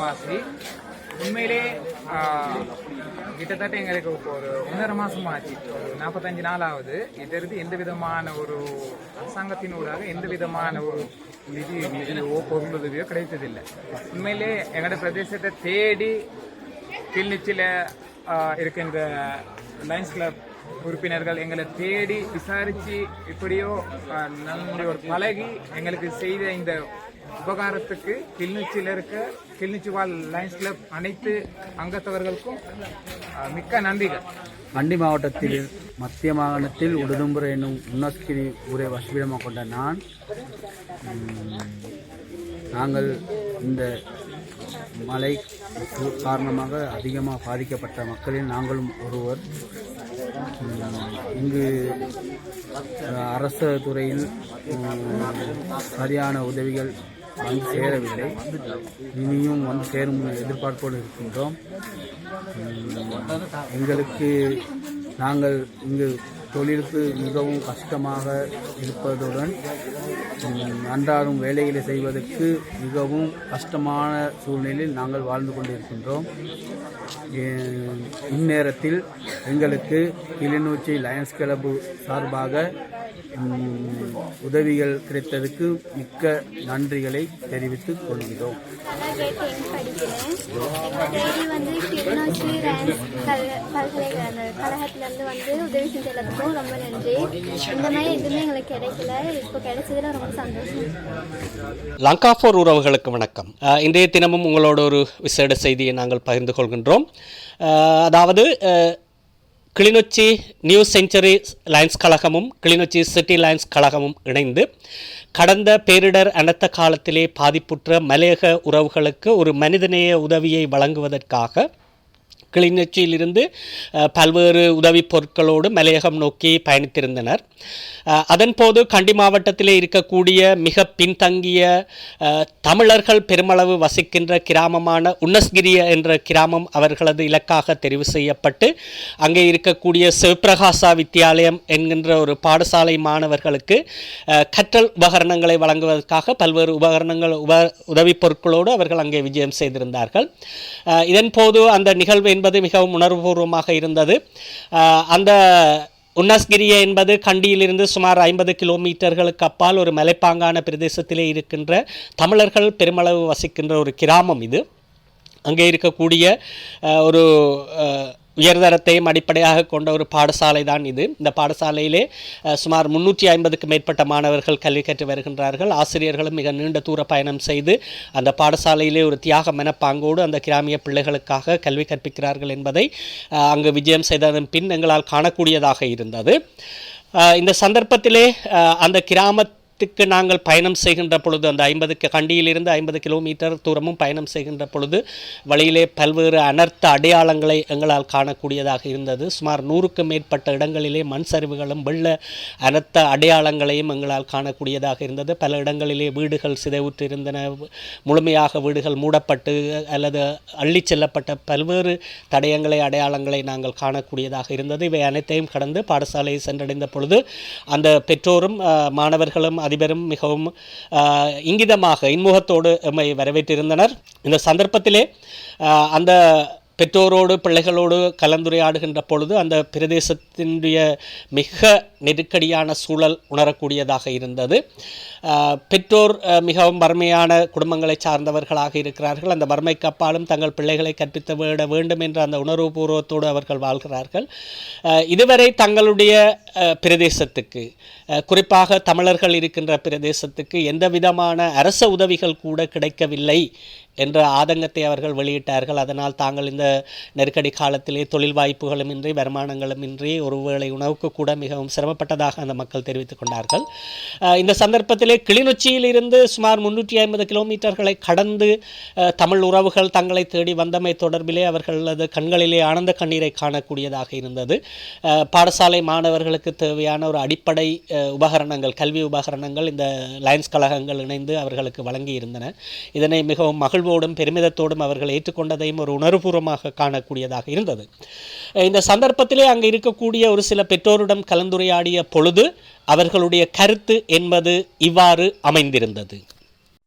வாசி உண்மையிலே கிட்டத்தட்ட எங்களுக்கு இப்போ ஒரு ஒன்றரை மாசம் ஆச்சு. ஒரு நாற்பத்தஞ்சு நாள் ஆகுது இதற்கு எந்த விதமான ஒரு அரசாங்கத்தினூடாக எந்த விதமான ஒரு நிதி நிதியோ பொருளுதவியோ கிடைத்ததில்லை. உண்மையிலே எங்களோட பிரதேசத்தை தேடி கிளிநொச்சியில் இருக்கின்ற லயன்ஸ் கிளப் உறுப்பினர்கள் எங்களை தேடி விசாரித்து இப்படியோ ஆஹ், ஒரு பழகி எங்களுக்கு செய்த இந்த உபகாரத்துக்கு கிளிநொச்சியில் இருக்க கிளிநொச்சி வால் லயன்ஸ் கிளப் அனைத்து அங்கத்தவர்களுக்கும் மிக்க நன்றிகள். மண்டி மாவட்டத்தில் மத்திய மாகாணத்தில் உடுதும்புரை என்னும் முன்னோக்கி ஊரை வசிப்பிடமாக கொண்ட நான் நாங்கள் இந்த மழை காரணமாக அதிகமாக பாதிக்கப்பட்ட மக்களில் நாங்களும் ஒருவர். இங்கு அரசு அரச துறையில் சரியான உதவிகள் வந்து சேரவில்லை. இனியும் வந்து சேரும் எதிர்பார்ப்போடு இருக்கின்றோம். எங்களுக்கு நாங்கள் இங்கு தொழிலுக்கு மிகவும் கஷ்டமாக இருப்பதுடன் அன்றாடும் அன்றாடம் வேலைகளை செய்வதற்கு மிகவும் கஷ்டமான சூழ்நிலையில் நாங்கள் வாழ்ந்து கொண்டிருக்கின்றோம். இந்நேரத்தில் எங்களுக்கு கிளிநொச்சி லயன்ஸ் கிளப்பு சார்பாக உதவிகள் கிடைத்ததுக்கு மிக்க நன்றிகளை தெரிவித்துக் கொள்கிறோம். வந்து வந்து உதவி செஞ்ச எல்லாத்துக்கும் ரொம்ப நன்றி இந்த மாதிரி எதுவுமே எங்களுக்கு கிடைக்கல இப்போ கிடைச்சதுல ரொம்ப சந்தோஷம் லங்கா ஃபோர் உறவுகளுக்கு வணக்கம். இன்றைய தினமும் உங்களோட ஒரு விசேட செய்தியை நாங்கள் பகிர்ந்து கொள்கின்றோம். அதாவது கிளிநொச்சி நியூ செஞ்சுரி லயன்ஸ் கழகமும் கிளிநொச்சி சிட்டி லயன்ஸ் கழகமும் இணைந்து கடந்த பேரிடர் அனர்த்த காலத்திலே பாதிப்புற்ற மலையக உறவுகளுக்கு ஒரு மனிதநேய உதவியை வழங்குவதற்காக கிளிநொச்சியிலிருந்து பல்வேறு உதவி பொருட்களோடு மலையகம் நோக்கி பயணித்திருந்தனர். அதன்போது கண்டி மாவட்டத்திலே இருக்கக்கூடிய மிக பின்தங்கிய தமிழர்கள் பெருமளவு வசிக்கின்ற கிராமமான உன்னஸ்கிரிய என்ற கிராமம் அவர்களது இலக்காக தெரிவு செய்யப்பட்டு அங்கே இருக்கக்கூடிய சிவபிரகாசா வித்தியாலயம் என்கின்ற ஒரு பாடசாலை மாணவர்களுக்கு கற்றல் உபகரணங்களை வழங்குவதற்காக பல்வேறு உபகரணங்கள் உப உதவி பொருட்களோடு அவர்கள் அங்கே விஜயம் செய்திருந்தார்கள். இதன்போது அந்த நிகழ்வு என்பது மிகவும் உணர்வுபூர்வமாக இருந்தது. அந்த உன்னஸ்கிரியை என்பது கண்டியிலிருந்து சுமார் ஐம்பது கிலோமீட்டர்களுக்கு அப்பால் ஒரு மலைப்பாங்கான பிரதேசத்திலே இருக்கின்ற தமிழர்கள் பெருமளவு வசிக்கின்ற ஒரு கிராமம் இது. அங்கே இருக்கக்கூடிய ஒரு உயர்தரத்தையும் அடிப்படையாக கொண்ட ஒரு பாடசாலை தான் இது. இந்த பாடசாலையிலே சுமார் முன்னூற்றி ஐம்பதுக்கு மேற்பட்ட மாணவர்கள் கல்வி கற்று வருகின்றார்கள். ஆசிரியர்களும் மிக நீண்ட தூர பயணம் செய்து அந்த பாடசாலையிலே ஒரு தியாக மனப்பாங்கோடு அந்த கிராமிய பிள்ளைகளுக்காக கல்வி கற்பிக்கிறார்கள் என்பதை அங்கு விஜயம் செய்ததன் பின் எங்களால் காணக்கூடியதாக இருந்தது. இந்த சந்தர்ப்பத்திலே அந்த கிராம த்துக்கு நாங்கள் பயணம் செய்கின்ற பொழுது அந்த ஐம்பது கண்டியிலிருந்து ஐம்பது கிலோமீட்டர் தூரமும் பயணம் செய்கின்ற பொழுது வழியிலே பல்வேறு அனர்த்த அடையாளங்களை எங்களால் காணக்கூடியதாக இருந்தது. சுமார் நூறுக்கும் மேற்பட்ட இடங்களிலே மண் சரிவுகளும் வெள்ள அனர்த்த அடையாளங்களையும் எங்களால் காணக்கூடியதாக இருந்தது. பல இடங்களிலே வீடுகள் சிதைவுற்றிருந்தன. முழுமையாக வீடுகள் மூடப்பட்டு அல்லது அள்ளிச் செல்லப்பட்ட பல்வேறு தடயங்களை அடையாளங்களை நாங்கள் காணக்கூடியதாக இருந்தது. இவை அனைத்தையும் கடந்து பாடசாலையை சென்றடைந்த பொழுது அந்த பெற்றோரும் மாணவர்களும் அதிபரும் மிகவும் இங்கிதமாக இன்முகத்தோடு எம்மை வரவேற்றிருந்தனர். இந்த சந்தர்ப்பத்திலே அந்த பெற்றோரோடு பிள்ளைகளோடு கலந்துரையாடுகின்ற பொழுது அந்த பிரதேசத்தினுடைய மிக நெருக்கடியான சூழல் உணரக்கூடியதாக இருந்தது. பெற்றோர் மிகவும் வறுமையான குடும்பங்களை சார்ந்தவர்களாக இருக்கிறார்கள். அந்த வறுமைக்கு அப்பாலும் தங்கள் பிள்ளைகளை கற்பித்து விட வேண்டும் என்ற அந்த உணர்வுபூர்வத்தோடு அவர்கள் வாழ்கிறார்கள். இதுவரை தங்களுடைய பிரதேசத்துக்கு குறிப்பாக தமிழர்கள் இருக்கின்ற பிரதேசத்துக்கு எந்த விதமான அரச உதவிகள் கூட கிடைக்கவில்லை என்ற ஆதங்கத்தை அவர்கள் வெளியிட்டார்கள். அதனால் தாங்கள் இந்த நெருக்கடி காலத்திலே தொழில் வாய்ப்புகளும் இன்றி வருமானங்களும் இன்றி ஒருவேளை உணவுக்கு கூட மிகவும் சிரமப்பட்டதாக அந்த மக்கள் தெரிவித்துக் கொண்டார்கள். இந்த சந்தர்ப்பத்திலே கிளிநொச்சியில் இருந்து சுமார் முன்னூற்றி ஐம்பது கிலோமீட்டர்களை கடந்து தமிழ் உறவுகள் தங்களை தேடி வந்தமை தொடர்பிலே அவர்களது கண்களிலே ஆனந்த கண்ணீரை காணக்கூடியதாக இருந்தது. பாடசாலை மாணவர்களுக்கு தேவையான ஒரு அடிப்படை உபகரணங்கள் கல்வி உபகரணங்கள் இந்த லயன்ஸ் கழகங்கள் இணைந்து அவர்களுக்கு வழங்கி இருந்தன இதனை மிகவும் மகிழ்வோடும் பெருமிதத்தோடும் அவர்கள் ஏற்றுக்கொண்டதையும் ஒரு உணர்வுபூர்வமாக காணக்கூடியதாக இருந்தது. இந்த சந்தர்ப்பத்திலே அங்கே இருக்கக்கூடிய ஒரு சில பெற்றோரிடம் கலந்துரையாடிய பொழுது அவர்களுடைய கருத்து என்பது இவ்வாறு அமைந்திருந்தது.